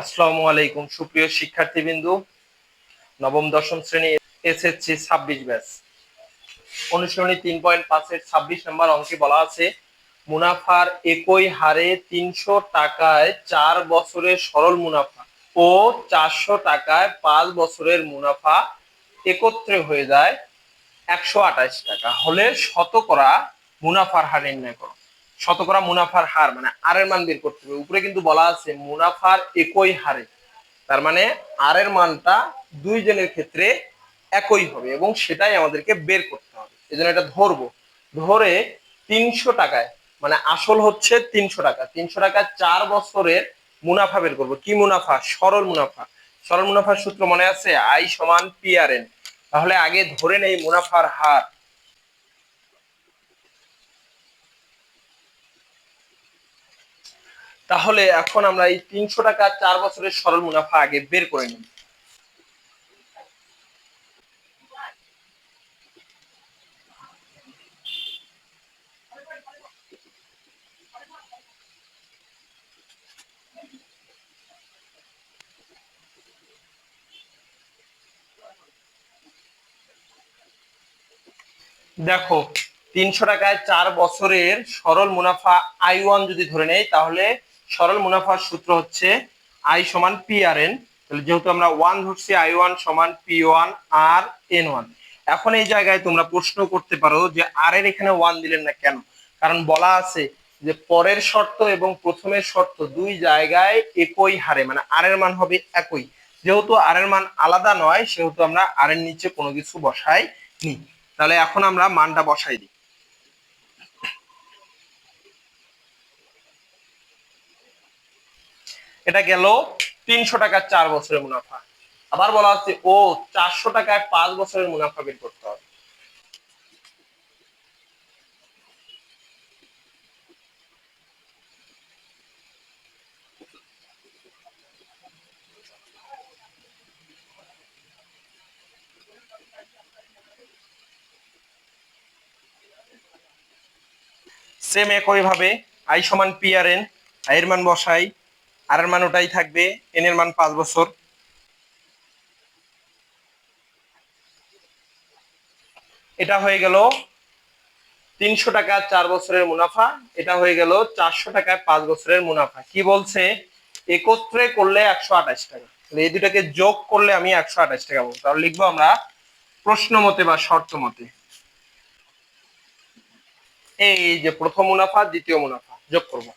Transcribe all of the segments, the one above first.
আসসালামু আলাইকুম, সুপ্রিয় শিক্ষার্থীবৃন্দু। নবম, দশম শ্রেণি এসএসসি ছাব্বিশ ব্যাচ। অনুশীলনী তিন পয়েন্ট পাঁচের ছাব্বিশ নম্বর অঙ্কে বলা আছে, মুনাফার একই হারে তিনশো টাকায় চার বছরের সরল মুনাফা ও চারশো টাকায় পাঁচ বছরের মুনাফা একত্রে হয়ে যায় একশো আঠাশ টাকা। হলে শতকরা মুনাফার হার নির্ণয় করো। শতকরা মুনাফার হার মানে আর এর মান বের করতে হবে। উপরে কিন্তু বলা আছে মুনাফার একই হারে। তার মানে আর এর মানটা দুই জনের ক্ষেত্রে একই হবে এবং সেটাই আমাদেরকে বের করতে হবে। এই জন্য এটা ধরবো। ধরে তিনশো টাকায় মানে আসল হচ্ছে তিনশো টাকা। তিনশো টাকা চার বছরের মুনাফা বের করব। কি মুনাফা? সরল মুনাফা। সরল মুনাফার সূত্র মনে আছে আই সমান পি আর এন। তাহলে আগে ধরে নেই মুনাফার হার। তাহলে এখন আমরা এই তিনশো টাকা চার বছরের সরল মুনাফা আগে বের করে নিই। দেখো, তিনশো টাকায় চার বছরের সরল মুনাফা আই ওয়ান যদি ধরে নেই, তাহলে সরল মুনাফার সূত্র হচ্ছে আই সমান পি আর এন তাহলে যেহেতু আমরা ওয়ান ধরছি আই ওয়ান সমান পি ওয়ান আর এন ওয়ান এখন এই জায়গায় তোমরা প্রশ্ন করতে পারো যে আর এর এখানে ওয়ান দিলেন না কেন? কারণ বলা আছে যে পরের শর্ত এবং প্রথমের শর্ত দুই জায়গায় একই হারে মানে আর এর মান হবে একই। যেহেতু আর এর মান আলাদা নয়, সেহেতু আমরা আর এর নিচে কোনো কিছু বসাই নি তাহলে এখন আমরা মানটা বসাই দিই। এটা গেল তিনশো টাকার চার বছরের মুনাফা। আবার বলা হচ্ছে, ও চারশো টাকায় পাঁচ বছরের মুনাফা বের করতে হবে। সেম একই ভাবে আই সমান পি আর এন আই মান বসাই। আর এর মান ওটাই থাকবে এন এর মান পাঁচ বছর। এটা হয়ে গেল তিনশো টাকা চার বছরের মুনাফা, এটা হয়ে গেল চারশো টাকায় পাঁচ বছরের মুনাফা। কি বলছে? একত্রে করলে একশো আঠাশ টাকা। এই দুটাকে যোগ করলে আমি একশো আঠাশ টাকা বলব তাহলে লিখব আমরা প্রশ্ন মতে বা শর্ত মতে। এই যে প্রথম মুনাফা, দ্বিতীয় মুনাফা, যোগ করব।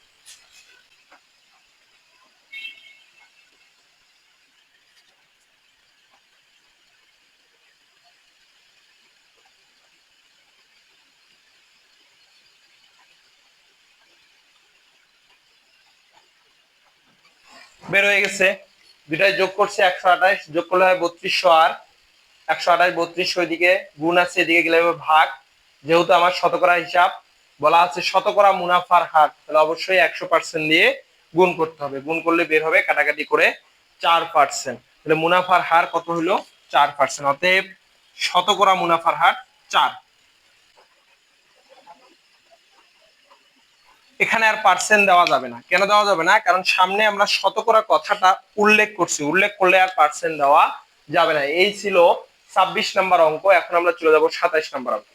বের হয়ে গেছে। দুটাই যোগ করছে একশো আঠাশ, যোগ করলে হয় বত্রিশশো আর। একশো আঠাশ বত্রিশশো এদিকে গুণ আছে এদিকে গেলে হবে ভাগ। যেহেতু আমার শতকরা হিসাব, বলা আছে শতকরা মুনাফার হার, তাহলে অবশ্যই একশো পার্সেন্ট দিয়ে গুণ করতে হবে। গুণ করলে বের হবে কাটাকাটি করে চার পার্সেন্ট তাহলে মুনাফার হার কত হলো? চার পার্সেন্ট অতএব শতকরা মুনাফার হার চার। এখানে আর পার্সেন্ট দেওয়া যাবে না। কেন দেওয়া যাবে না? কারণ সামনে আমরা শতকরা কথাটা উল্লেখ করছি। উল্লেখ করলে আর পার্সেন্ট দেওয়া যাবে না। এই ছিল ছাব্বিশ নাম্বার অঙ্ক। এখন আমরা চলে যাব সাতাইশ নাম্বার অঙ্ক।